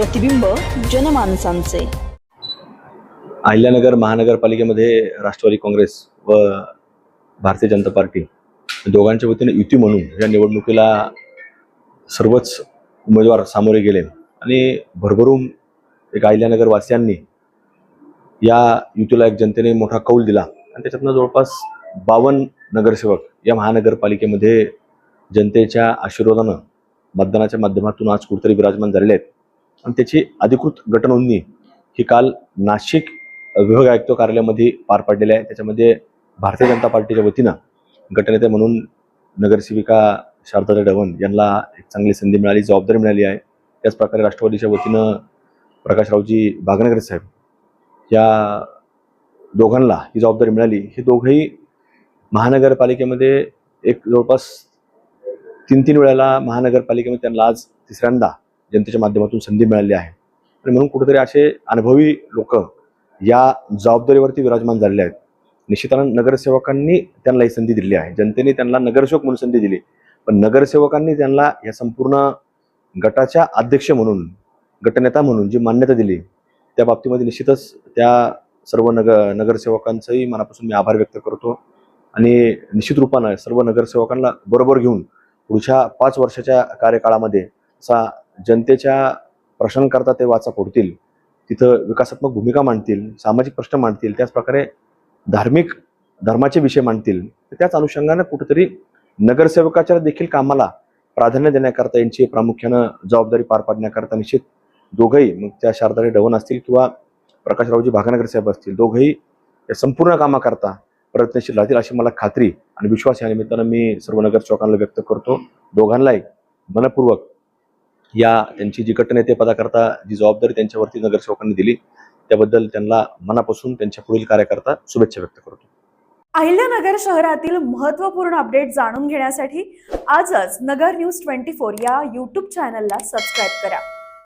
प्रतिबिंब जनमानसांचे. अहिल्यानगर महानगरपालिकेमध्ये राष्ट्रवादी काँग्रेस व भारतीय जनता पार्टी दोघांच्या वतीने युती म्हणून या निवडणुकीला सर्वच उमेदवार सामोरे गेले. आणि भरभरून एक अहिल्यानगरवासियांनी या युतीला एक जनतेने मोठा कौल दिला. आणि त्याच्यातनं जवळपास बावन्न नगरसेवक या महानगरपालिकेमध्ये जनतेच्या आशीर्वादानं मतदानाच्या माध्यमातून आज कुठेतरी विराजमान झालेले आहेत. आणि त्याची अधिकृत गटनोंदणी ही काल नाशिक विभाग आयुक्त कार्यालयामध्ये पार पाडलेली आहे. त्याच्यामध्ये भारतीय जनता पार्टीच्या वतीनं गटनेते म्हणून नगरसेविका शारदा डवण यांना एक चांगली संधी मिळाली जबाबदारी मिळाली आहे. त्याच प्रकारे राष्ट्रवादीच्या वतीनं प्रकाशरावजी बागनगरे साहेब या दोघांना ही जबाबदारी मिळाली. हे दोघंही महानगरपालिकेमध्ये एक जवळपास तीन तीन वेळेला महानगरपालिकेमध्ये त्यांना आज तिसऱ्यांदा जनतेच्या माध्यमातून संधी मिळाली आहे. आणि म्हणून कुठेतरी असे अनुभवी लोक या जबाबदारीवरती विराजमान झालेले आहेत. निश्चितानं नगरसेवकांनी त्यांना ही संधी दिली आहे. जनतेने त्यांना नगरसेवक म्हणून संधी दिली. पण नगरसेवकांनी त्यांना या संपूर्ण गटाच्या अध्यक्ष म्हणून गटनेता म्हणून जी मान्यता दिली त्या बाबतीमध्ये निश्चितच त्या सर्व नगर नगरसेवकांचंही मनापासून मी आभार व्यक्त करतो. आणि निश्चित रूपानं सर्व नगरसेवकांना बरोबर घेऊन पुढच्या पाच वर्षाच्या कार्यकाळामध्ये असा जनतेच्या प्रश्नांकरता ते वाचा फोडतील तिथं विकासात्मक भूमिका मांडतील सामाजिक प्रश्न मांडतील त्याचप्रकारे धार्मिक धर्माचे विषय मांडतील तर त्याच अनुषंगानं कुठेतरी नगरसेवकाच्या देखील कामाला प्राधान्य देण्याकरता यांची प्रामुख्यानं जबाबदारी पार पाडण्याकरता निश्चित दोघंही मग त्या शारदारी डवण असतील किंवा प्रकाशरावजी भागानगर साहेब असतील दोघंही या संपूर्ण कामाकरता प्रयत्नशील राहतील अशी मला खात्री आणि विश्वास या निमित्तानं मी सर्व नगर चौकांना व्यक्त करतो. दोघांनाही मनपूर्वक या त्यांची जी गटनेतेपदाकरता जी जबाबदारी त्यांच्यावरती नगरसेवकांनी दिली त्याबद्दल त्यांना मनापासून त्यांच्या पुढील कार्याकरता शुभेच्छा व्यक्त करतो. अहिल्यानगर शहरातील महत्त्वपूर्ण अपडेट जाणून घेण्यासाठी आजच नगर न्यूज ट्वेंटी फोर या यूट्यूब चॅनलला सबस्क्राईब करा.